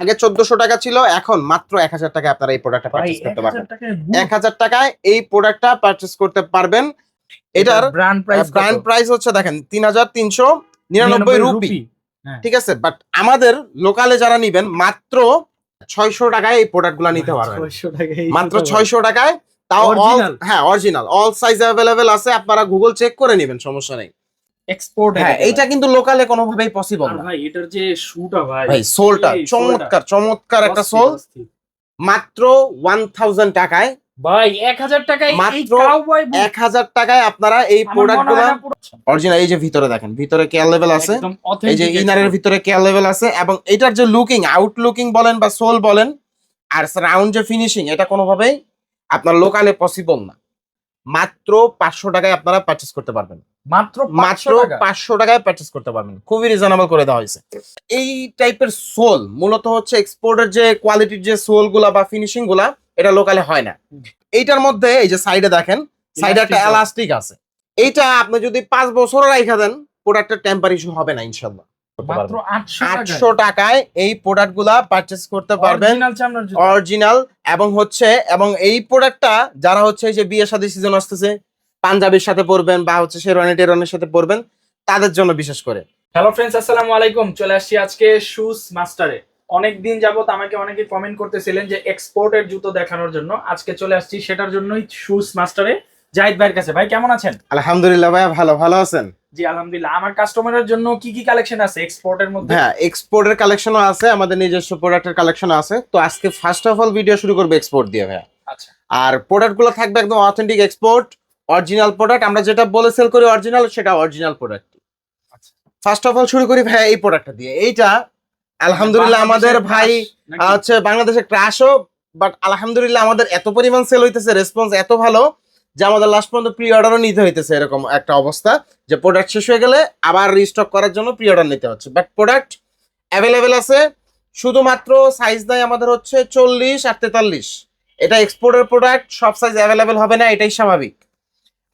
আগে চোদ্দশো টাকা ছিল এখন মাত্র এক হাজার টাকায় আপনারা এই প্রোডাক্টটা পারচেস করতে পারবেন। এক হাজার টাকায় এই প্রোডাক্টটা পারচেস করতে পারবেন। এটার ব্র্যান্ড প্রাইস ব্র্যান্ড প্রাইস হচ্ছে দেখেন তিন হাজার তিনশো নিরানব্বই রুপি। ঠিক আছে বাট আমাদের লোকালে যারা নিবেন মাত্র ছয়শো টাকায় এই প্রোডাক্টগুলা নিতে পারবেন। মাত্র ছয়শো টাকায় তাও হ্যাঁ অরিজিনাল অল সাইজ অ্যাভেলেবেল আছে আপনারা গুগল চেক করে নেবেন সমস্যা নেই। এক্সপোর্ট হ্যাঁ এইটা কিন্তু লোকালে কোনোভাবেই পসিবল না। ভাই এটার যে শুটা ভাই ভাই সোলটা চমৎকার চমৎকার একটা সোল মাত্র ওয়ান থাউজেন্ড টাকায়। ভাই এক হাজার টাকায় মাত্র কাউবয় বুট এক হাজার টাকায় আপনারা এই প্রোডাক্ট মনে গুলা অরিজিনাল এই যে ভিতরে দেখেন ভিতরে কেয়ার লেভেল আছে এই যে ইনারের ভিতরে কেয়ার লেভেল আছে এবং এটার যে লুকিং আউট লুকিং বলেন বা সোল বলেন আর রাউন্ড যে ফিনিশিং এটা কোনোভাবেই আপনার লোকালে পসিবল না। মাত্র পাঁচশো টাকায় আপনারা পারচেস করতে পারবেন। মাত্র মাত্র 500 টাকা। পাঁচশো টাকায় পারচেস করতে পারবেন। খুবই রিজনেবল করে দেওয়া হয়েছে। এই টাইপের সোল মূলত হচ্ছে এক্সপোর্টের যে কোয়ালিটির যে সোলগুলা বা ফিনিশিংগুলা এটা লোকালে হয় না। এইটার মধ্যে এই যে সাইডে দেখেন সাইডে একটা এলাস্টিক আছে। এইটা আপনি যদি পাঁচ বছর রাখা দেন প্রোডাক্টের টেম্পার ইস্যু হবে না ইনশাল্লাহ মাত্র পারবেন। 800 টাকা আটশো টাকায় এই প্রোডাক্টগুলা পারচেস করতে পারবেন। অরিজিনাল এবং হচ্ছে এবং এই প্রোডাক্টটা যারা হচ্ছে এই যে বিয়ে শাদী সিজন আসতেছে পাঞ্জাবির সাথে পরবেন বা হচ্ছে শেরওয়ানি টেরওয়ানির সাথে পরবেন তাদের জন্য বিশেষ করে। হ্যালো ফ্রেন্ডস আসসালামু আলাইকুম। চলে আসছি আজকে শুজ মাস্টারে অনেক দিন যাবত আমাকে অনেকে কমেন্ট করতেছিলেন যে এক্সপোর্টের জুতো দেখানোর জন্য। আজকে চলে আসছি সেটার জন্যই শুজ মাস্টারে জাহিদ ভাইয়ের কাছে। ভাই কেমন আছেন? আলহামদুলিল্লাহ ভাইয়া ভালো ভালো আছেন? জি আলহামদুলিল্লাহ। আমার কাস্টমারের জন্য কি কি কালেকশন আছে এক্সপোর্টের মধ্যে? হ্যাঁ এক্সপোর্টের কালেকশনও আছে আমাদের নিজস্ব প্রোডাক্টের কালেকশন আছে। তো আজকে ফার্স্ট অফ অল ভিডিও শুরু করবে এক্সপোর্ট দিয়ে ভাইয়া। আচ্ছা। আর প্রোডাক্টগুলো থাকবে একদম অথেন্টিক এক্সপোর্ট অরিজিনাল প্রোডাক্ট আমরা যেটা বলে সেল করি অরিজিনাল সেটা original product. First of all শুরু করি ভাইয়া এই প্রোডাক্টটা দিয়ে। এইটা আলহামদুলিল্লাহ আমাদের ভাই হচ্ছে বাংলাদেশে ক্রাশও বাট আলহামদুলিল্লাহ আমাদের এত পরিমাণ সেল হইতেছে রেসপন্স এত ভালো যে আমাদের লাস্ট পর্যন্ত প্রি অর্ডারও নিতে হইতেছে এরকম একটা অবস্থা যে প্রোডাক্ট শেষ হয়ে গেলে আবার রিস্টক করার জন্য প্রি অর্ডার নিতে হচ্ছে। বাট প্রোডাক্ট অ্যাভেলেবেল আছে শুধুমাত্র সাইজ নাই আমাদের হচ্ছে চল্লিশ আর তেতাল্লিশ। এটা এক্সপোর্টের প্রোডাক্ট সব সাইজ অ্যাভেলেবেল হবে না এটাই স্বাভাবিক।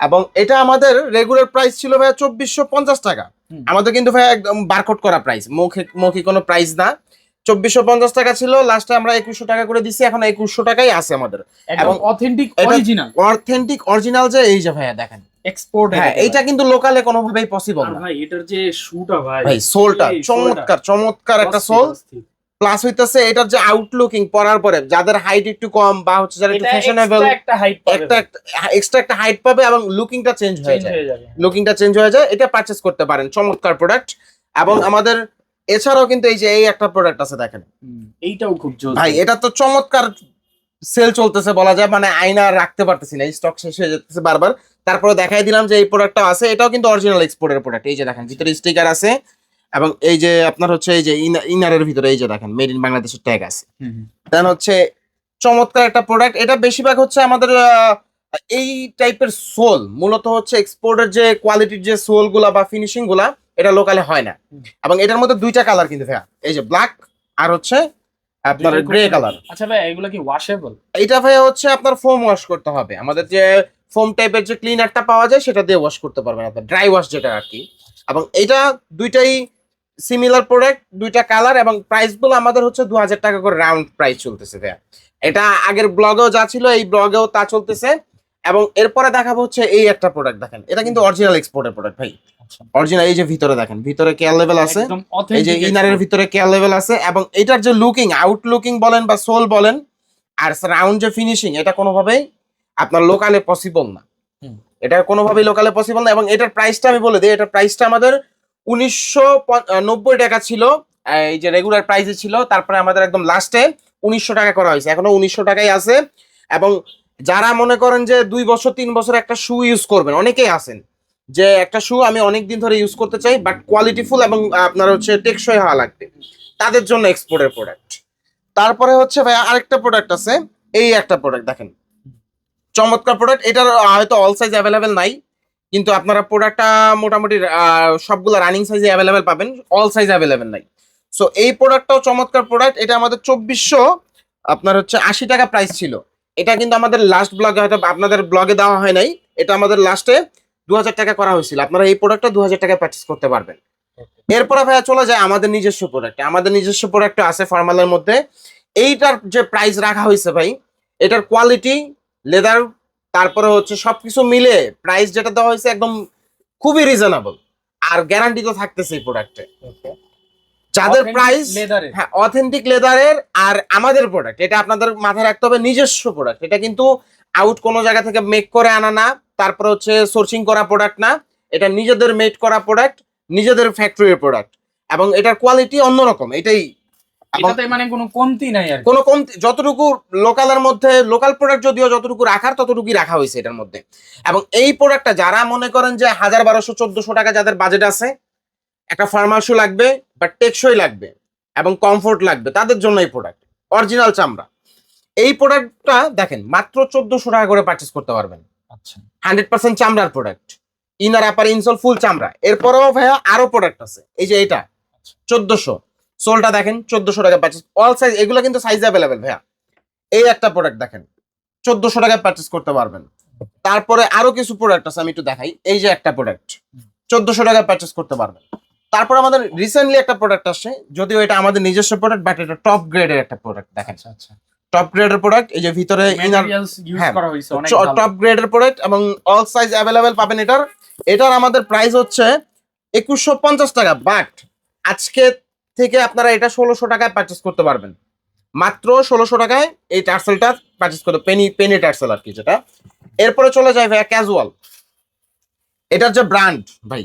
এবং এটা আমাদের রেগুলার প্রাইস ছিল ভাইয়া চব্বিশশো পঞ্চাশ টাকা। আমাদের কিন্তু ভাইয়া একদম বারকোড করা প্রাইস মৌখিক মৌখিক কোনো প্রাইস না। চব্বিশশো পঞ্চাশ টাকা ছিল লাস্টে আমরা একুশশো টাকা করে দিচ্ছি এখন একুশশো টাকাই আছে আমাদের। এবং অথেন্টিক অরিজিনাল অথেন্টিক অরিজিনাল যে এই যে ভাইয়া দেখেন। এক্সপোর্ট হ্যাঁ এইটা কিন্তু লোকালে কোনোভাবেই পসিবল না। ভাই এটার যে শুটা ভাই ভাই সোলটা চমৎকার চমৎকার একটা সোল। প্লাস হইতেছে এটার যে আউটলুকিং পরার পরে যাদের হাইট একটু কম বা হচ্ছে যারা একটু ফ্যাশনেবল একটা হাইট একটা এক্সট্রা একটা হাইট পাবে এবং লুকিংটা চেঞ্জ হয়ে যায়। হয়ে লুকিংটা চেঞ্জ হয়ে যায় এটা পারচেস করতে পারেন চমৎকার প্রোডাক্ট এবং আমাদের এছাড়াও কিন্তু এই যে এই একটা প্রোডাক্ট আছে দেখেন। এইটাও খুব জোস ভাই এটা তো চমৎকার সেল চলতেছে বলা যায় মানে আয়না রাখতে পারতেছি না স্টক শেষ হয়ে যাচ্ছে বারবার। তারপরে দেখাই দিলাম যে এই প্রোডাক্টটা আছে এটাও কিন্তু অরিজিনাল এক্সপোর্টের প্রোডাক্ট এই যে দেখেন ভিতরে স্টিকার আছে। এবং এই যে আপনার হচ্ছে এই যে ইনারের ভিতরে এই যে দেখেন মেড ইন বাংলাদেশের ট্যাগ আছে। দেন হচ্ছে চমৎকার একটা প্রোডাক্ট এটা বেশিরভাগ হচ্ছে আমাদের এই টাইপের সোল মূলত হচ্ছে এক্সপোর্টের যে কোয়ালিটির যে সোলগুলা বা ফিনিশিংগুলা এটা লোকালে হয় না। এবং এটার মধ্যে দুইটা কালার কিন্তু ভাইয়া এই যে ব্ল্যাক আর হচ্ছে আপনার গ্রে কালার আচ্ছা ভাই এগুলো কি ওয়াশেবল এইটা ভাইয়া হচ্ছে আপনার ফোম ওয়াশ করতে হবে। আমাদের যে ফোম টাইপের যে ক্লিনারটা পাওয়া যায় সেটা দিয়ে ওয়াশ করতে পারবেন আপনার ড্রাই ওয়াশ যেটা আর কি। এবং এটা দুইটাই সিমিলার প্রোডাক্ট দুইটা কালার এবং প্রাইসগুলো আমাদের হচ্ছে দু হাজার টাকা করে রাউন্ড প্রাইস চলতেছে ভাইয়া। এটা আগের ব্লগেও যা ছিল এই ব্লগেও তা চলতেছে এবং এরপরে দেখাবো হচ্ছে এই একটা প্রোডাক্ট দেখেন। এটা কিন্তু অরিজিনাল এক্সপোর্টের প্রোডাক্ট ভাই। অরিজিনাল এই যে ভিতরে দেখেন ভিতরে কেয়ার লেভেল আছে। এই যে ইনারের ভিতরে কেয়ার লেভেল আছে এবং এটার যে লুকিং আউট লুকিং বলেন বা সোল বলেন আর রাউন্ড যে ফিনিশিং এটা কোনোভাবেই আপনার লোকালে পসিবল না। এটা কোনোভাবেই লোকালে পসিবল না এবং এটার প্রাইসটা আমি বলে দিই এটার প্রাইসটা আমাদের উনিশশো নব্বই টাকা ছিল এই যে রেগুলার প্রাইসে ছিল, তারপরে আমাদের একদম লাস্টে উনিশশো টাকা করা হয়েছে। এখনও উনিশশো টাকাই আছে। এবং যারা মনে করেন যে দুই বছর, তিন বছর একটা শু ইউজ করবেন, অনেকেই আছেন যে একটা শু আমি অনেক দিন ধরে ইউজ করতে চাই বাট কোয়ালিটিফুল এবং আপনার হচ্ছে টেকসই হওয়া লাগবে। তাদের জন্য এক্সপোর্টের প্রোডাক্ট তারপরে হচ্ছে ভাই, আরেকটা প্রোডাক্ট আছে। এই একটা প্রোডাক্ট দেখেন। চমৎকার প্রোডাক্ট এটার হয়তো অল সাইজ অ্যাভেলেবেল নাই। কিন্তু আপনারা প্রোডাক্টটা মোটামুটি সবগুলো রানিং সাইজে অ্যাভেলেবেল পাবেন অল সাইজ অ্যাভেলেবেল নাই। সো এই প্রোডাক্টটাও চমৎকার প্রোডাক্ট এটা আমাদের চব্বিশশো, আপনার হচ্ছে আশি টাকা প্রাইস ছিল। এটা কিন্তু আমাদের লাস্ট ব্লগে হয়তো আপনাদের ব্লগে দেওয়া হয় নাই, এটা আমাদের লাস্টে দু হাজার টাকা করা হয়েছিল। আপনারা এই প্রোডাক্টটা দু হাজার টাকায় পারচেস করতে পারবেন। এরপরে ভাইয়া চলে যায় আমাদের নিজস্ব প্রোডাক্ট আমাদের নিজস্ব প্রোডাক্ট আছে ফর্মালের মধ্যে। এইটার যে প্রাইস রাখা হয়েছে ভাই, এটার কোয়ালিটি লেদার তারপরে হচ্ছে সবকিছু মিলে প্রাইস যেটা দেওয়া হয়েছে একদম খুবই রিজনেবল আর গ্যারান্টি তো থাকতেছে এই প্রোডাক্টে যাদের প্রাইস হ্যাঁ অথেন্টিক লেদারের আর আমাদের প্রোডাক্ট এটা আপনাদের মাথায় রাখতে হবে নিজস্ব প্রোডাক্ট এটা কিন্তু আউট কোনো জায়গা থেকে মেক করে আনা না তারপর হচ্ছে সোর্সিং করা প্রোডাক্ট না। এটা নিজেদের মেড করা প্রোডাক্ট নিজেদের ফ্যাক্টরির প্রোডাক্ট এবং এটার কোয়ালিটি অন্যরকম এটাই এটাতে মানে কোনো কমতি নাই আর কোনো কম যতটুকু লোকালের মধ্যে লোকাল প্রোডাক্ট যদিও যতটুকু রাখার ততটুকুই রাখা হয়েছে এটার মধ্যে। এবং এই প্রোডাক্টটা যারা মনে করেন যে হাজার বারোশো চোদ্দশো টাকা যাদের বাজেট আছে একটা লাগবে বা টেকসই লাগবে এবং কমফোর্ট লাগবে তাদের জন্য এই প্রোডাক্ট অরিজিনাল চামড়া। এই প্রোডাক্টটা দেখেন মাত্র চোদ্দশো টাকা করে পারচেস করতে পারবেন। আচ্ছা। হান্ড্রেড পার্সেন্ট চামড়ার product inner upper insole full চামড়া। এরপরেও ভাইয়া আরও প্রোডাক্ট আছে। এই যে এটা চোদ্দশো। সোলটা দেখেন চোদ্দশো টাকা পারচেস অল সাইজ এগুলো কিন্তু সাইজ অ্যাভেলেবেল ভাইয়া। এই একটা প্রোডাক্ট দেখেন চোদ্দশো টাকায় পারচেস করতে পারবেন। তারপরে আরও কিছু প্রোডাক্ট আছে আমি একটু দেখাই। এই যে একটা প্রোডাক্ট চোদ্দশো টাকায় পারচেস করতে পারবেন। তারপর আমাদের রিসেন্টলি একটা প্রোডাক্ট আসছে যদিও এটা আমাদের নিজস্ব প্রোডাক্ট বাট এটা টপ গ্রেডের একটা প্রোডাক্ট দেখেন। আচ্ছা টপ গ্রেডের প্রোডাক্ট এই যে ভিতরে ইনার টপ গ্রেডের প্রোডাক্ট এবং অল সাইজ অ্যাভেলেবেল পাবেন এটার। এটার আমাদের প্রাইস হচ্ছে একুশশো পঞ্চাশ টাকা বাট আজকে থেকে আপনারা এটা ষোলোশো টাকায় পারচেস করতে পারবেন। মাত্র ষোলোশো টাকায় এই টার্সেলটা পারচেস করতে পেনি পেনি টার্সেল আর কি যেটা। এরপরে চলে যায় ভাইয়া ক্যাজুয়াল এটার যে ব্র্যান্ড ভাই,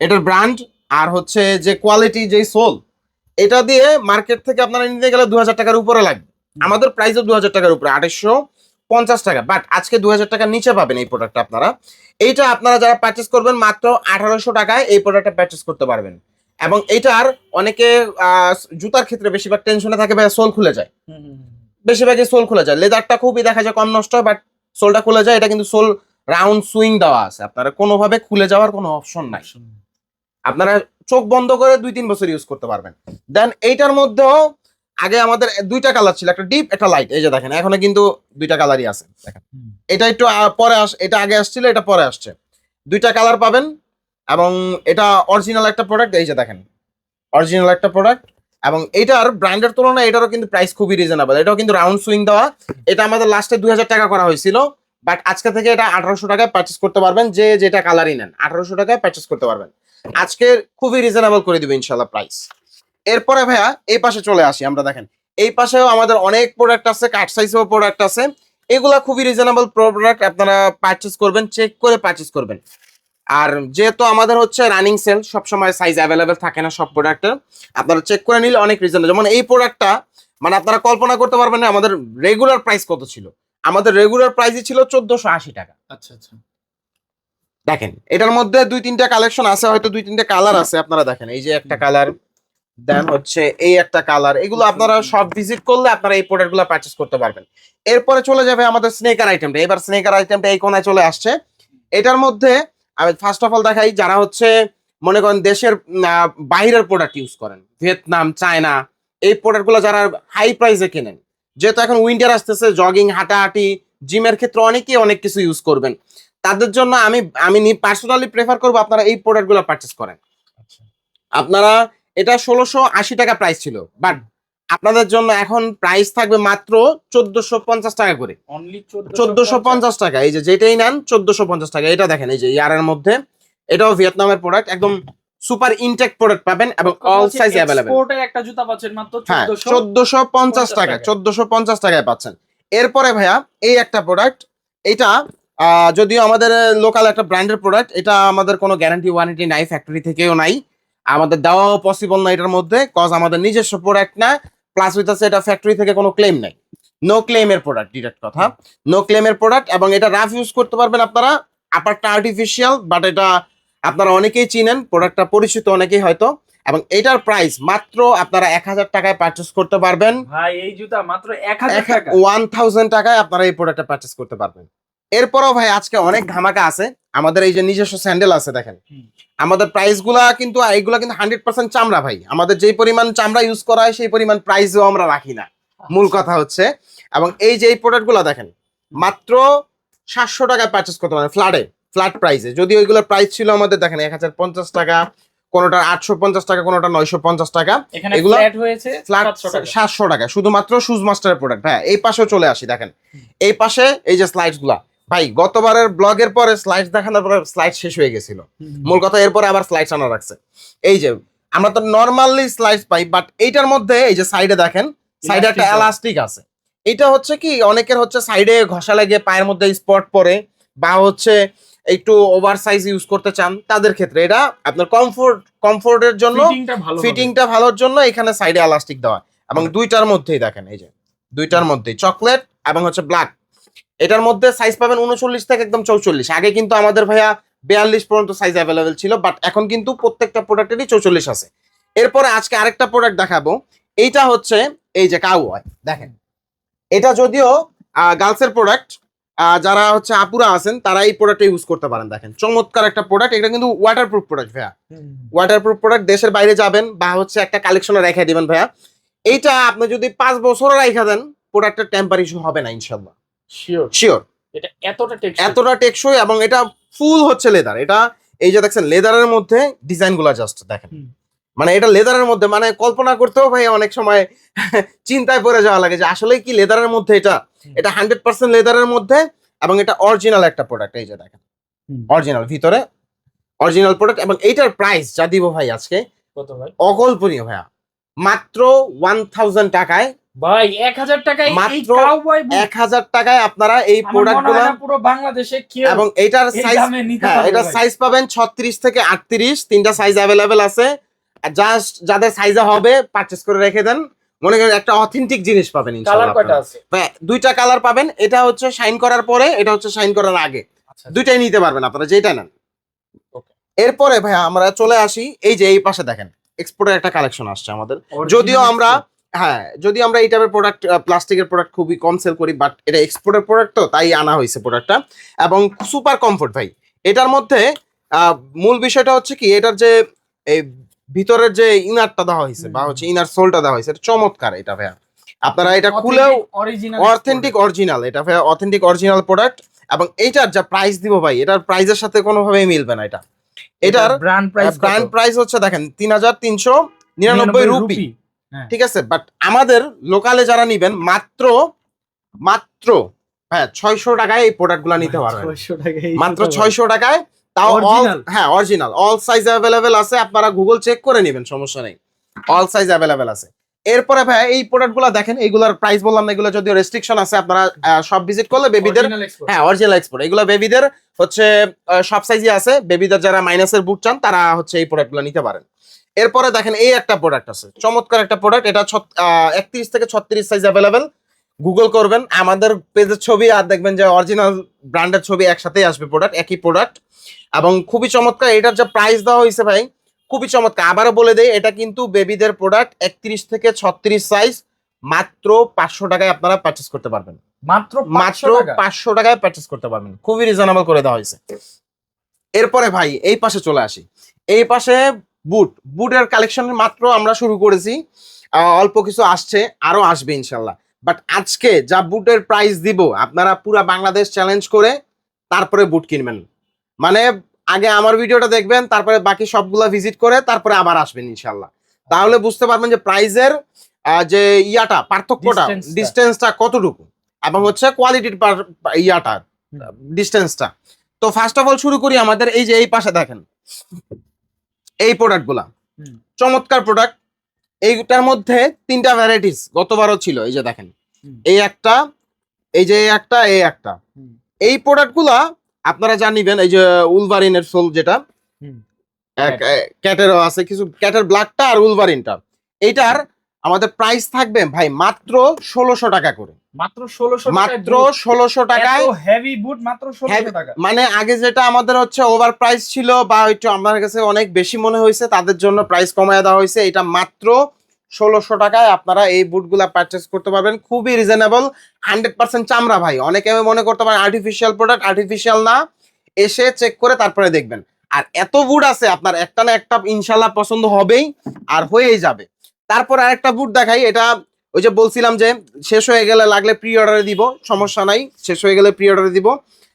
এটার ব্র্যান্ড আর হচ্ছে যে কোয়ালিটি যে সোল এটা দিয়ে মার্কেট থেকে আপনারা নিতে গেলে দু হাজার টাকার উপরে লাগবে। আমাদের প্রাইসও দু হাজার টাকার উপরে, আড়াইশো পঞ্চাশ টাকা। বাট আজকে দু হাজার টাকার নিচে পাবেন এই প্রোডাক্টটা আপনারা। এইটা আপনারা যারা পারচেস করবেন মাত্র আঠারোশো টাকায় এই প্রোডাক্টটা পারচেস করতে পারবেন। এবং এইটার অনেকে জুতার ক্ষেত্রে বেশিরভাগ টেনশনে থাকে ভাই সোল খুলে যায়। বেশিরভাগই সোল খুলে যায়। লেদারটা খুবই দেখা যায় কম নষ্ট হয় বাট সোলটা খুলে যায় এটা কিন্তু সোল রাউন্ড সুইং দেওয়া আছে। আপনারা কোনোভাবে খুলে যাওয়ার কোনো অপশন নাই। আপনারা চোখ বন্ধ করে দুই তিন বছর ইউজ করতে পারবেন। দেন এইটার মধ্যেও আগে আমাদের দুইটা কালার ছিল একটা ডিপ একটা লাইট এই যে দেখেন এখনও কিন্তু দুইটা কালারই আছে। দেখেন। এটা একটু পরে আস এটা আগে আসছিল এটা পরে আসছে। দুইটা কালার পাবেন এবং এটা অরিজিনাল একটা প্রোডাক্ট এই যে দেখেন। অরিজিনাল একটা প্রোডাক্ট এবং এটার ব্র্যান্ডের তুলনায় এটারও কিন্তু প্রাইস খুবই রিজনেবল এটাও কিন্তু রাউন্ড সুইং দেওয়া। এটা আমাদের লাস্টে দুই হাজার টাকা করা হয়েছিল বাট আজকে থেকে এটা আঠারোশো টাকায় পারচেস করতে পারবেন, যে যেটা কালারই নেন। আঠারোশো টাকায় পারচেস করতে পারবেন। আজকে খুবই রিজনেবল করে দিবে ইনশাল্লাহ প্রাইস এরপরে ভাইয়া, এই পাশে চলে আসি আমরা, দেখেন। এই পাশেও আমাদের অনেক প্রোডাক্ট আছে কাট সাইজেও প্রোডাক্ট আছে। এগুলা খুবই রিজনেবল প্রোডাক্ট আপনারা পারচেস করবেন চেক করে পারচেস করবেন। আর যেহেতু আমাদের হচ্ছে রানিং সেল সবসময় সাইজ অ্যাভেলেবেল থাকে না সব প্রোডাক্টের আপনারা চেক করে নিলে অনেক রিজনেবল যেমন এই প্রোডাক্টটা মানে আপনারা কল্পনা করতে পারবেন না আমাদের রেগুলার প্রাইস কত ছিল। আমাদের রেগুলার প্রাইসই ছিল চোদ্দশো আশি টাকা। আচ্ছা আচ্ছা। দেখেন এটার মধ্যে দুই তিনটা কালেকশন আছে হয়তো দুই তিনটা কালার আছে আপনারা দেখেন। এই যে একটা কালার দেন হচ্ছে এই একটা কালার এগুলো আপনারা সব ভিজিট করলে আপনারা এই প্রোডাক্টগুলো পারচেস করতে পারবেন। এরপরে চলে যাবে আমাদের স্নেকার আইটেমটা এবার স্নেকার আইটেমটা এই কোনায় চলে আসছে। এটার মধ্যে আমি ফার্স্ট অফ অল দেখাই যারা হচ্ছে মনে করেন দেশের বাইরের প্রোডাক্ট ইউজ করেন ভিয়েতনাম চায়না এই প্রোডাক্টগুলো যারা হাই প্রাইসে কেনেন যেহেতু এখন উইন্টার আসতেছে জগিং হাঁটাহাঁটি জিমের ক্ষেত্রে অনেকেই অনেক কিছু ইউজ করবেন। তাদের জন্য আমি আমি পার্সোনালি প্রেফার করব আপনারা এই প্রোডাক্টগুলো পারচেস করেন। আচ্ছা। আপনারা এটা ষোলোশো আশি টাকা প্রাইস ছিল বাট আপনাদের জন্য এখন প্রাইস থাকবে মাত্র চোদ্দশো পঞ্চাশ টাকা করে। চোদ্দশো পঞ্চাশ। টাকা। এই যে যেটাই নেন চোদ্দশো পঞ্চাশ টাকা। এটা দেখেন এই যে ইয়ারের মধ্যে। এটাও ভিয়েতনামের প্রোডাক্ট একদম সুপার ইনটেক প্রোডাক্ট পাবেন এবং অল সাইজ অ্যাভেলেবেল এক্সপোর্টের একটা জুতা পাচ্ছেন মাত্র হ্যাঁ চোদ্দশো পঞ্চাশ টাকা। টাকায়। চোদ্দশো পঞ্চাশ টাকায় পাচ্ছেন। এরপরে ভাইয়া এই একটা প্রোডাক্ট এটা আহ, যদিও আমাদের লোকাল একটা ব্র্যান্ডের প্রোডাক্ট এটা আমাদের কোনো গ্যারান্টি ওয়ারেন্টি নাই ফ্যাক্টরি থেকেও নাই। আমাদের দেওয়াও পসিবল না এটার মধ্যে কজ আমাদের নিজস্ব প্রোডাক্ট না। প্লাস উইথ আছে এটা ফ্যাক্টরি থেকে কোনো ক্লেম নাই। নো ক্লেমের প্রোডাক্ট ডিরেক্ট কথা। নো ক্লেমের প্রোডাক্ট এবং এটা রাফ ইউজ করতে পারবেন আপনারা। আপারটা আর্টিফিশিয়াল বাট এটা আপনারা অনেকেই চিনেন প্রোডাক্টটা পরিচিত অনেকেই হয়তো। এবং এটার প্রাইস মাত্র আপনারা এক হাজার টাকায় পারচেস করতে পারবেন। ভাই এই জুতা মাত্র 1000 টাকা। ওয়ান থাউজেন্ড টাকায় আপনারা এই প্রোডাক্টটা পারচেস করতে পারবেন। এরপরও ভাই আজকে অনেক ধামাকা আছে। আমাদের এই যে নিজস্ব স্যান্ডেল আছে দেখেন। আমাদের প্রাইসগুলা কিন্তু এইগুলা কিন্তু হান্ড্রেড পার্সেন্ট চামড়া ভাই। আমাদের যেই পরিমাণ চামড়া ইউজ করা হয় সেই পরিমাণ প্রাইসও আমরা রাখি না। মূল কথা হচ্ছে এবং এই যে এই প্রোডাক্টগুলা দেখেন মাত্র সাতশো টাকায় পারচেস করতে পারেন ফ্ল্যাটে ফ্ল্যাট প্রাইসে যদি ওইগুলোর প্রাইস ছিল আমাদের দেখেন এক হাজার পঞ্চাশ টাকা কোনোটা আটশো পঞ্চাশ টাকা কোনোটা নয়শো পঞ্চাশ টাকা। এগুলো ফ্ল্যাট হয়েছে ফ্ল্যাট 700 টাকা। সাতশো টাকা শুধুমাত্র শুজ মাস্টারের প্রোডাক্ট হ্যাঁ এই পাশেও চলে আসি দেখেন। এই পাশে এই যে স্লাইডসগুলা ভাই গতবারের ব্লগের পরে স্লাইডস দেখানোর পরে স্লাইড শেষ হয়ে গেছিল। মূল কথা এরপরে আবার স্লাইডস আনা রাখছে। এই যে আমরা তো নর্মালি স্লাইডস পাই বাট এইটার মধ্যে এই যে সাইডে দেখেন সাইডে একটা। এলাস্টিক আছে। এটা হচ্ছে কি অনেকের হচ্ছে সাইডে ঘষা লেগে পায়ের মধ্যে স্পট পড়ে বা হচ্ছে একটু ওভার সাইজ ইউজ করতে চান তাদের ক্ষেত্রে এটা আপনার কমফোর্ট কমফোর্টের জন্য ফিটিংটা ভালোর জন্য এখানে সাইডে এলাস্টিক দেওয়া। এবং দুইটার মধ্যেই দেখেন এই যে দুইটার মধ্যেই চকলেট এবং হচ্ছে ব্ল্যাক এটার মধ্যে সাইজ পাবেন উনচল্লিশ থেকে একদম চৌচল্লিশ। আগে কিন্তু আমাদের ভাইয়া বিয়াল্লিশ পর্যন্ত সাইজ অ্যাভেলেবেল ছিল বাট এখন কিন্তু প্রত্যেকটা প্রোডাক্টেরই চৌচল্লিশ আছে। এরপরে আজকে আরেকটা প্রোডাক্ট দেখাবো। এইটা হচ্ছে এই যে কাউবয় দেখেন। এটা যদিও গার্লসের প্রোডাক্ট যারা হচ্ছে আপুরা আছেন তারা এই প্রোডাক্টটা ইউজ করতে পারেন দেখেন। চমৎকার একটা প্রোডাক্ট এটা কিন্তু ওয়াটারপ্রুফ প্রোডাক্ট ভাইয়া। ওয়াটারপ্রুফ প্রোডাক্ট দেশের বাইরে যাবেন বা হচ্ছে একটা কালেকশনে রেখে দিবেন ভাইয়া। এইটা আপনি যদি পাঁচ বছরও রেখে দেন প্রোডাক্টের টেম্পার ইস্যু হবে না ইনশাল্লাহ. শিওর এটা এতটা টেকসই। এতটা টেকসই এবং এটা ফুল হচ্ছে লেদার এটা এই যে দেখছেন লেদারের মধ্যে ডিজাইনগুলা জাস্ট দেখেন মানে এটা লেদারের মধ্যে মানে কল্পনা করতেও ভাই অনেক সময় চিন্তায় পড়ে যাওয়া লাগে যে আসলে কি লেদারের মধ্যে এটা? এটা হান্ড্রেড পার্সেন্ট লেদারের মধ্যে এবং এটা অরিজিনাল একটা প্রোডাক্ট এই যে দেখেন। অরিজিনাল ভিতরে অরিজিনাল প্রোডাক্ট এবং এইটার প্রাইস যা দিব ভাই আজকে কত ভাই? অকল্পনীয় ভাইয়া। মাত্র ওয়ান থাউজেন্ড টাকায় ভাই এক হাজার টাকায় এই মাত্র কাউবয় বুট এক হাজার টাকায় আপনারা এই আমার প্রোডাক্টগুলা না পুরো বাংলাদেশে এবং এটার সাইজ হ্যাঁ পারবে এটা সাইজ পাবেন ছত্রিশ থেকে আটত্রিশ তিনটা সাইজ অ্যাভেলেবেল আছে। জাস্ট যাদের সাইজে হবে পারচেস করে রেখে দেন। মনে করেন একটা অথেন্টিক জিনিস পাবেন ইনশাআল্লাহ দুইটা কালার পাবেন। এটা হচ্ছে শাইন করার পরে এটা হচ্ছে শাইন করার আগে। আচ্ছা। দুইটাই নিতে পারবেন আপনারা যেটা নেন। এরপরে ভাই আমরা চলে আসি। এই যে এই পাশে দেখেন এক্সপোর্টের একটা কালেকশন আসছে আমাদের। যদিও আমরা। হ্যাঁ যদি আমরা এই টাইপের প্রোডাক্ট প্লাস্টিকের প্রোডাক্ট খুবই কম সেল করি বাট এটা এক্সপোর্টের প্রোডাক্ট তো তাই আনা হয়েছে প্রোডাক্টটা এবং সুপার কমফোর্ট ভাই এটার মধ্যে মূল বিষয়টা হচ্ছে কি এটার যে এই ভিতরের যে ইনারটা দেওয়া হয়েছে বা হচ্ছে ইনার সোলটা দেওয়া হয়েছে এটা চমৎকার এটা ভাইয়া। আপনারা এটা খুলেও অরিজিনাল অথেন্টিক অরিজিনাল এটা ভাইয়া অথেন্টিক অরিজিনাল প্রোডাক্ট এবং এইটার যা প্রাইস দিব ভাই এটার প্রাইসের সাথে কোনোভাবেই মিলবে না এটা। এটার ব্র্যান্ড প্রাইস ব্র্যান্ড প্রাইস হচ্ছে দেখেন তিন হাজার তিনশো নিরানব্বই রুপি। ঠিক আছে? বাট আমাদের লোকালে যারা নিবেন মাত্র মাত্র হ্যাঁ ছয়শো টাকায় এই প্রোডাক্টগুলা নিতে পারবেন। মাত্র ছয়শো টাকায় তাও হ্যাঁ অরিজিনাল অল সাইজ অ্যাভেলেবেল আছে আপনারা গুগল চেক করে নেবেন সমস্যা নেই। অল সাইজ অ্যাভেলেবেল আছে। এরপরে ভাই এই প্রোডাক্টগুলা দেখেন এইগুলার প্রাইস বললাম না এগুলো যদিও রেস্ট্রিকশন আছে আপনারা সব ভিজিট করলে বেবিদের হ্যাঁ অরিজিনাল এক্সপোর্ট এগুলো বেবিদের হচ্ছে সব সাইজই আছে। বেবিদের যারা মাইনাসের বুট চান তারা হচ্ছে এই প্রোডাক্টগুলো নিতে পারেন। এরপরে দেখেন এই একটা প্রোডাক্ট আছে। চমৎকার একটা প্রোডাক্ট এটা একত্রিশ থেকে ছত্রিশ সাইজ অ্যাভেলেবেল গুগল করবেন আমাদের পেজের ছবি আর দেখবেন যে অরিজিনাল ব্র্যান্ডের ছবি একসাথেই আসবে প্রোডাক্ট একই প্রোডাক্ট এবং খুবই চমৎকার এটার যে প্রাইস দেওয়া হয়েছে ভাই খুবই চমৎকার। আবারও বলে দেয় এটা কিন্তু বেবিদের প্রোডাক্ট একত্রিশ থেকে ছত্রিশ সাইজ মাত্র পাঁচশো টাকায় আপনারা পারচেস করতে পারবেন। মাত্র মাত্র পাঁচশো টাকায় পারচেস করতে পারবেন। খুবই রিজনেবল করে দেওয়া হয়েছে। এরপরে ভাই এই পাশে চলে আসি। এই পাশে বুট বুটের কালেকশন মাত্র আমরা শুরু করেছি। আহ, অল্প কিছু আসছে আরও আসবে ইনশাল্লাহ। বাট আজকে যা বুটের প্রাইস দিব আপনারা পুরা বাংলাদেশ চ্যালেঞ্জ করে তারপরে বুট কিনবেন। মানে আগে আমার ভিডিওটা দেখবেন তারপরে বাকি সবগুলা ভিজিট করে তারপরে আবার আসবেন ইনশাল্লাহ। তাহলে বুঝতে পারবেন যে প্রাইজের যে ইয়াটা পার্থক্যটা ডিস্টেন্সটা কতটুকু? এবং হচ্ছে কোয়ালিটির ইয়াটা ডিস্টেন্সটা তো ফার্স্ট অফ অল শুরু করি আমাদের এই যে এই পাশে দেখেন। এই প্রোডাক্টগুলা গুলা। চমৎকার প্রোডাক্ট এইটার মধ্যে তিনটা ভ্যারাইটিস গতবারও ছিল এই যে দেখেন। এই একটা এই যে একটা এই একটা। এই প্রোডাক্টগুলা আপনারা জানিবেন এই যে উলভারিনের সোল যেটা। ক্যাটেরও আছে কিছু ক্যাটের ব্ল্যাকটা আর উলভারিনটা। এইটার আমাদের প্রাইস থাকবে ভাই মাত্র ষোলোশো টাকা করে। মাত্র 1600 মাত্র ষোলোশো টাকায় হেভি বুট মাত্র 1600 টাকা। মানে আগে যেটা আমাদের হচ্ছে ওভার প্রাইস ছিল বা একটু আমার কাছে অনেক বেশি মনে হয়েছে তাদের জন্য প্রাইস কমায় দেওয়া হয়েছে। এটা মাত্র ষোলোশো টাকায় আপনারা এই বুটগুলা পারচেস করতে পারবেন। খুবই রিজনেবল হান্ড্রেড পার্সেন্ট চামড়া ভাই। অনেকে আমি মনে করতে পারেন আর্টিফিশিয়াল প্রোডাক্ট আর্টিফিশিয়াল না। এসে চেক করে তারপরে দেখবেন। আর এত বুট আছে আপনার একটা না একটা ইনশাল্লাহ পছন্দ হবেই আর হয়েই যাবে। তারপর আরেকটা বুট দেখাই এটা ওই যে বলছিলাম যে শেষ হয়ে গেলে লাগলে প্রি অর্ডারে দিব সমস্যা নাই শেষ হয়ে গেলে প্রি অর্ডারে দিব।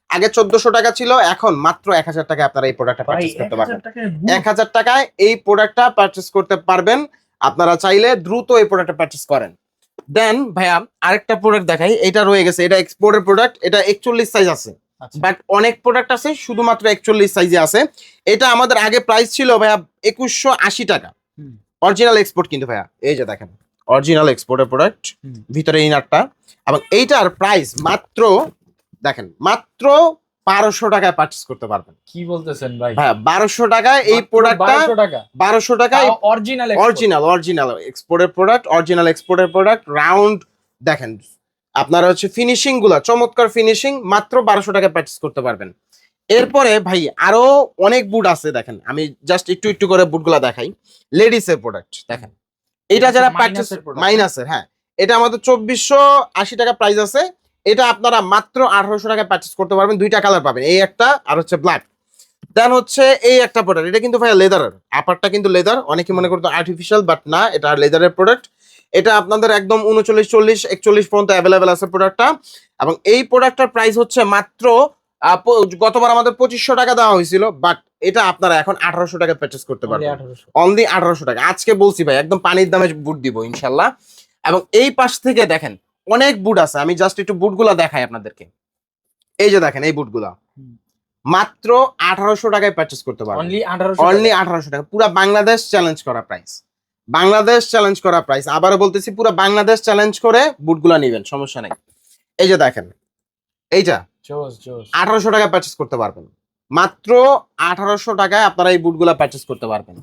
আগে চোদ্দশো টাকা ছিল এখন মাত্র এক হাজার টাকায় আপনারা এই প্রোডাক্টটা পারচেস করতে পারবেন। 1000 টাকায় এক হাজার টাকায় এই প্রোডাক্টটা পারচেস করতে পারবেন আপনারা চাইলে দ্রুত এই প্রোডাক্টটা পারচেস করেন। দেন ভাইয়া আরেকটা প্রোডাক্ট দেখাই এটা রয়ে গেছে এটা এক্সপোর্টের প্রোডাক্ট এটা একচল্লিশ সাইজ আছে। আচ্ছা। বাট অনেক প্রোডাক্ট আছে শুধুমাত্র একচল্লিশ সাইজে আছে। এটা আমাদের আগে প্রাইস ছিল ভাইয়া একুশশো আশি টাকা। অরিজিনাল এক্সপোর্ট কিন্তু ভাইয়া এই যে দেখেন অরিজিনাল এক্সপোর্টের প্রোডাক্ট ভিতরে ইনারটা এবং এইটার প্রাইস মাত্র দেখেন মাত্র বারোশো টাকায় পারচেস করতে পারবেন। কি বলতেছেন ভাই? হ্যাঁ বারোশো টাকায় এই প্রোডাক্টটা 1200 টাকা। বারোশো টাকায় অরিজিনাল অরিজিনাল অরিজিনাল এক্সপোর্টের প্রোডাক্ট অরিজিনাল এক্সপোর্টের প্রোডাক্ট রাউন্ড দেখেন আপনারা হচ্ছে ফিনিশিংগুলা চমৎকার ফিনিশিং মাত্র বারোশো টাকায় পারচেস করতে পারবেন। এরপরে ভাই আরও অনেক বুট আছে দেখেন। আমি জাস্ট একটু একটু করে বুটগুলা দেখাই। লেডিস এর প্রোডাক্ট দেখেন। এটা যারা product। মাইনাসের হ্যাঁ। এটা আমাদের চব্বিশশো আশি টাকা প্রাইস আছে। এটা আপনারা মাত্র আঠারোশো টাকায় পারচেস করতে পারবেন। দুইটা কালার পাবেন। এই একটা আর হচ্ছে ব্ল্যাক দেন হচ্ছে এই একটা প্রোডাক্ট এটা কিন্তু ভাই লেদারের আপারটা কিন্তু লেদার অনেকে মনে করতো আর্টিফিশিয়াল বাট না এটা লেদারের প্রোডাক্ট এটা আপনাদের একদম উনচল্লিশ চল্লিশ একচল্লিশ পর্যন্ত অ্যাভেলেবেল আছে প্রোডাক্টটা এবং এই প্রোডাক্টটার প্রাইস হচ্ছে মাত্র গতবার আমাদের পঁচিশশো টাকা দেওয়া হয়েছিল বাট এটা আপনারা এখন আঠারোশো টাকা পারচেস করতে পারবেন। অনলি আঠারোশো টাকা। আজকে বলছি ভাই একদম পানির দামে বুট দিব ইনশাল্লাহ। এবং এই পাশ থেকে দেখেন অনেক বুট আছে। আমি জাস্ট একটু বুটগুলা দেখাই আপনাদেরকে। এই যে দেখেন এই বুটগুলা। মাত্র আঠারোশো টাকায় পারচেস করতে পারবেন। অনলি 1800 অনলি আঠারোশো টাকা। পুরো বাংলাদেশ চ্যালেঞ্জ করা প্রাইস বাংলাদেশ চ্যালেঞ্জ করা প্রাইস আবারও বলতেছি পুরো বাংলাদেশ চ্যালেঞ্জ করে বুটগুলা নেবেন সমস্যা নেই। এই যে দেখেন এইটা? আঠারোশো টাকায় পারচেস করতে পারবেন। মাত্র আঠারোশো টাকায় আপনারা এই বুটগুলা পারচেস করতে পারবেন।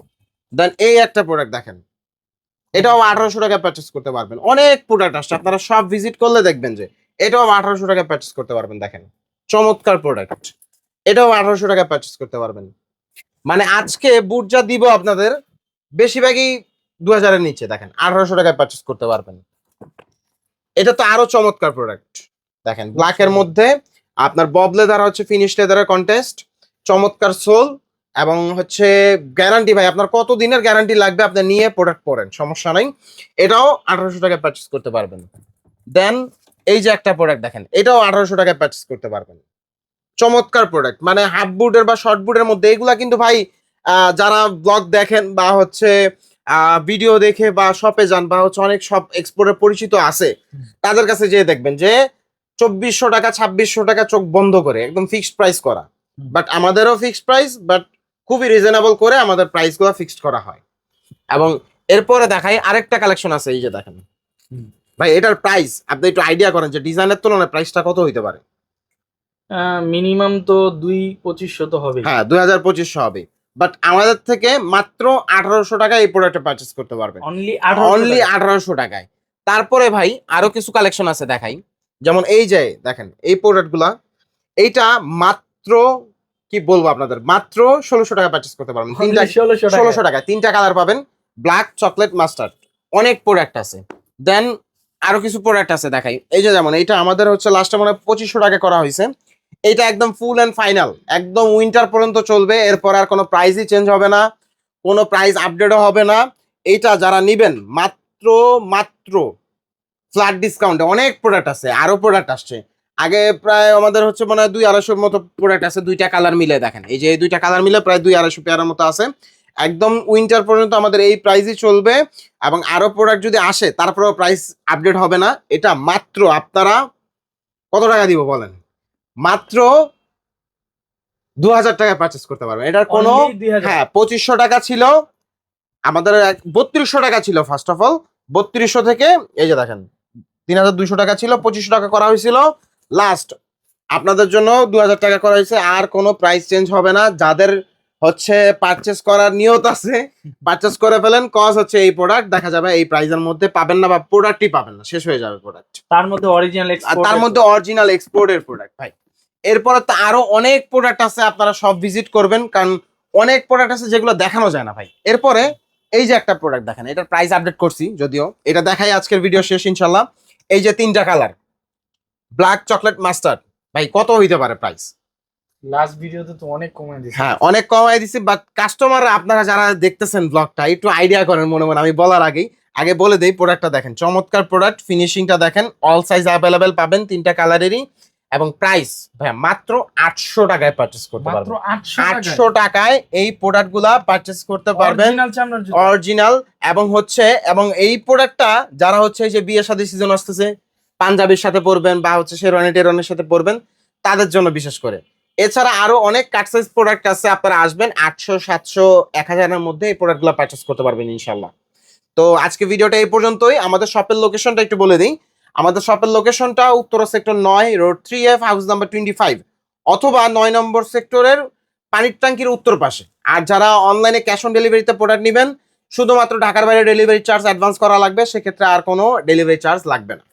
দেন এই একটা প্রোডাক্ট দেখেন। এটাও আঠারোশো টাকায় পারচেস করতে পারবেন। অনেক প্রোডাক্ট আসছে। আপনারা সব ভিজিট করলে দেখবেন যে এটাও আঠারোশো টাকায় পারচেস করতে পারবেন। দেখেন চমৎকার প্রোডাক্ট এটাও আঠারোশো টাকায় পারচেস করতে পারবেন। মানে আজকে বুট যা দিব আপনাদের বেশিরভাগই দু হাজারের নিচে। দেখেন আঠারোশো টাকায় পারচেস করতে পারবেন। এটা তো আরও চমৎকার প্রোডাক্ট দেখেন ব্ল্যাকের মধ্যে আপনার বব লেদার হচ্ছে ফিনিশ লেদারের কন্টেস্ট চমৎকার সোল এবং হচ্ছে গ্যারান্টি ভাই আপনার কত দিনের গ্যারান্টি লাগবে আপনি নিয়ে প্রোডাক্ট পড়েন সমস্যা নাই। এটাও আঠারোশো টাকায় পারচেস করতে পারবেন। দেন এই যে একটা প্রোডাক্ট দেখেন এটাও আঠারোশো টাকায় পারচেস করতে পারবেন। চমৎকার প্রোডাক্ট মানে হাফ বুটের বা শর্ট বুটের মধ্যে এগুলা কিন্তু ভাই যারা ব্লগ দেখেন বা হচ্ছে ভিডিও দেখে বা শপে যান বা হচ্ছে অনেক শপ এক্সপোর্টের পরিচিত আছে তাদের কাছে যেয়ে দেখবেন যে চব্বিশশো টাকা ছাব্বিশশো টাকা চোখ বন্ধ করে একদম ফিক্সড প্রাইস করা। বাট আমাদেরও ফিক্সড প্রাইস বাট খুবই রিজনেবল করে আমাদের প্রাইসগুলো ফিক্সড করা হয়। এবং এরপরে দেখাই আরেকটা কালেকশন আছে এই যে দেখেন। ভাই এটার প্রাইস আপনি একটু আইডিয়া করেন যে ডিজাইনের তুলনায় প্রাইসটা কত হইতে পারে? মিনিমাম তো দুই পঁচিশশো তো হবে হ্যাঁ দুই হাজার পঁচিশশো হবে। বাট আমাদের থেকে মাত্র আঠারোশো টাকায় এই প্রোডাক্টটা পারচেস করতে পারবেন। অনলি অনলি আঠারোশো টাকায়। তারপরে ভাই আরও কিছু কালেকশন আছে দেখাই। যেমন এই যে দেখেন এই প্রোডাক্টগুলা এইটা মাত্র কি বলব আপনাদের মাত্র ষোলোশো টাকা পারচেস করতে পারবেন। তিনটা ষোলোশো টাকা তিনটা কালার পাবেন ব্ল্যাক চকলেট মাস্টার্ড অনেক প্রোডাক্ট আছে। দেন আরও কিছু প্রোডাক্ট আছে দেখাই। এই যে যেমন এইটা আমাদের হচ্ছে লাস্টে মনে হয় পঁচিশশো টাকা করা হয়েছে। এইটা একদম ফুল অ্যান্ড ফাইনাল একদম উইন্টার পর্যন্ত চলবে এরপর আর কোনো প্রাইসই চেঞ্জ হবে না কোনো প্রাইস আপডেটও হবে না। এইটা যারা নিবেন মাত্র মাত্র ফ্ল্যাট ডিসকাউন্টে অনেক প্রোডাক্ট আছে আরও প্রোডাক্ট আসছে। আগে প্রায় আমাদের হচ্ছে মনে হয় দুই আড়াইশোর মতো প্রোডাক্ট আছে দুইটা কালার মিলে দেখেন। এই যে এই দুইটা কালার মিলে প্রায় দুই আড়াইশো পেয়ারের মতো আছে। একদম উইন্টার পর্যন্ত আমাদের এই প্রাইসই চলবে এবং আরও প্রোডাক্ট যদি আসে তারপরেও প্রাইস আপডেট হবে না। এটা মাত্র আপনারা কত টাকা দিব বলেন? মাত্র দু হাজার টাকায় পারচেস করতে পারবেন। এটার কোনো হ্যাঁ পঁচিশশো টাকা ছিল আমাদের বত্রিশশো টাকা ছিল ফার্স্ট অফ অল বত্রিশশো থেকে এই যে দেখেন তিন হাজার দুইশো টাকা ছিল পঁচিশশো টাকা করা হয়েছিল। লাস্ট আপনাদের জন্য দু হাজার টাকা করা হয়েছে। আর কোনো প্রাইস চেঞ্জ হবে না। যাদের হচ্ছে পারচেস করার নিয়ত আছে পারচেস করে ফেলেন। কজ হচ্ছে এই প্রোডাক্ট দেখা যাবে এই প্রাইজের মধ্যে পাবেন না বা প্রোডাক্টই পাবেন না। শেষ হয়ে যাবে প্রোডাক্ট তার মধ্যে অরিজিনাল আর তার মধ্যে অরিজিনাল এক্সপোর্টের প্রোডাক্ট ভাই। এরপরে তো আরও অনেক প্রোডাক্ট আছে আপনারা সব ভিজিট করবেন। কারণ অনেক প্রোডাক্ট আছে যেগুলো দেখানো যায় না ভাই। এরপরে এই যে একটা প্রোডাক্ট দেখেন এটার প্রাইস আপডেট করছি যদিও। এটা দেখাই আজকের ভিডিও শেষ ইনশাল্লাহ এই যে তিনটা কালার ব্ল্যাক চকলেট মাস্টার্ড ভাই কত হইতে পারে প্রাইস লাস্ট ভিডিওতে তো অনেক কমাই দিছি। হ্যাঁ অনেক কমাই দিছি বাট কাস্টমার আপনারা যারা দেখতেছেন ব্লগটা একটু আইডিয়া করেন মনে মনে আমি বলার আগেই আগে বলে দেই প্রোডাক্টটা দেখেন চমৎকার প্রোডাক্ট ফিনিশিংটা দেখেন অল সাইজ অ্যাভেলেবেল পাবেন তিনটা কালারেরই এবং প্রাইস ভাইয়া মাত্র আটশো টাকায় পারচেস করতে পারবেন। আটশো টাকায়? এই প্রোডাক্টগুলা পারচেস করতে পারবেন। অরিজিনাল চামড়ার জুতো। অরিজিনাল এবং হচ্ছে এবং এই প্রোডাক্টটা যারা হচ্ছে এই যে বিয়ে শাদী সিজন আসতেছে পাঞ্জাবির সাথে পরবেন বা হচ্ছে শেরওয়ানি টেরওয়ানির সাথে পরবেন তাদের জন্য বিশেষ করে। এছাড়া আরও অনেক কাট সাইজ প্রোডাক্ট আছে আপনারা আসবেন আটশো সাতশো এক হাজারের মধ্যে এই প্রোডাক্টগুলো পারচেস করতে পারবেন ইনশাল্লাহ তো আজকে ভিডিওটা এই পর্যন্তই। আমাদের শপের লোকেশনটা একটু বলে দিই। আমাদের শপের লোকেশনটা উত্তর সেক্টর নয় road three F house number twenty five অথবা নয় নম্বর সেক্টরের পানির ট্যাঙ্কির উত্তর পাশে। আর যারা অনলাইনে ক্যাশ অন ডেলিভারিতে প্রোডাক্ট নেবেন, শুধুমাত্র ঢাকার বাইরে ডেলিভারি চার্জ অ্যাডভান্স করা লাগবে, সেক্ষেত্রে আর কোনো ডেলিভারি চার্জ লাগবে না।